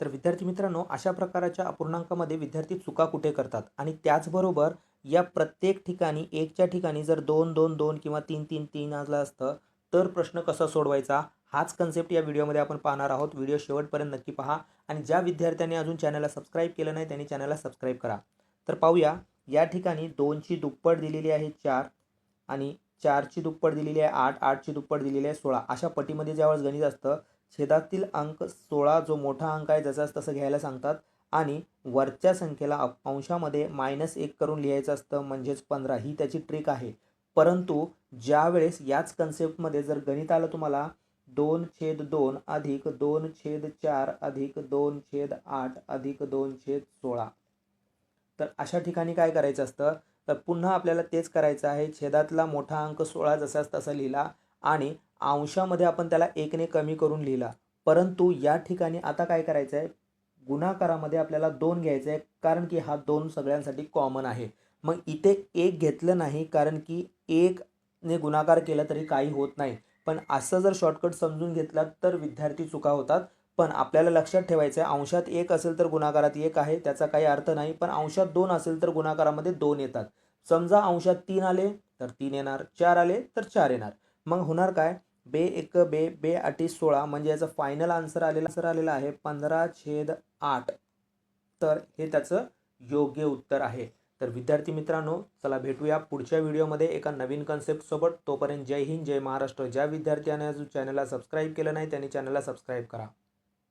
तर विद्यार्थी मित्रांनो अशा प्रकाराच्या अपूर्णांकामध्ये विद्यार्थी चुका कुठे करतात? आणि त्याचबरोबर या प्रत्येक ठिकाणी एकच्या ठिकाणी जर दोन दोन दोन किंवा तीन तीन तीन आलं असतं तर प्रश्न कसा सोडवायचा? हाच कन्सेप्ट या व्हिडिओमध्ये आपण पाहणार आहोत. व्हिडिओ शेवटपर्यंत नक्की पहा. आणि ज्या विद्यार्थ्यांनी अजून चॅनलला सबस्क्राईब केलं नाही त्यांनी चॅनलला सबस्क्राईब करा. तर पाहूया या ठिकाणी दोनची दुप्पट दिलेली आहे चार आणि चारची दुप्पट दिलेली आहे आठ आठची दुप्पट दिलेली आहे सोळा. अशा पटीमध्ये ज्यावेळेस गणित असतं छेदातील अंक सोळा जो मोठा अंक आहे जसाच तसं घ्यायला सांगतात. आणि वरच्या संख्येला अंशामध्ये मायनस एक करून लिहायचं असतं म्हणजेच पंधरा. ही त्याची ट्रिक आहे. परंतु ज्यावेळेस याच कन्सेप्टमध्ये जर गणित आलं तुम्हाला दोन छेद दोन अधिक दोन छेद चार अधिक दोन छेद आठ अधिक दोन छेद सोळा. तर अशा ठिकाणी काय करायचं असतं? तर पुन्हा आपल्याला तेच करायचं आहे. छेदातला मोठा अंक सोळा जसाच तसा लिहिला आणि अंशामध्ये आपण त्याला एकने कमी करून लिहिला. परंतु या ठिकाणी आता काय करायचं आहे गुणाकारामध्ये आपल्याला दोन घ्यायचं आहे कारण की हा दोन सगळ्यांसाठी कॉमन आहे. मग इथे एक घेतलं नाही कारण की एकने गुणाकार केला तरी काही होत नाही. पण असं जर शॉर्टकट समजून घेतला तर विद्यार्थी चुका होतात. पण आपल्याला लक्षात ठेवायचं आहे अंशात एक असेल तर गुणाकारात एक आहे त्याचा काही अर्थ नाही. पण अंशात दोन असेल तर गुणाकारामध्ये दोन येतात. समजा अंशात तीन आले तर तीन येणार. चार आले तर चार येणार. मग होणार काय? बे एक बे बे अटी सोळा म्हणजे याचं फायनल आन्सर आलेला आन्सर आलेला आहे पंधरा छेद आठ. तर हे त्याचं योग्य उत्तर आहे. तर विद्यार्थी मित्रांनो चला भेटूया पुढच्या व्हिडिओमध्ये एका नवीन कन्सेप्टसोबत तोपर्यंत जय हिंद जय महाराष्ट्र. ज्या विद्यार्थ्याने अजून चॅनलला सबस्क्राईब केलं नाही त्यांनी चॅनलला सबस्क्राईब करा.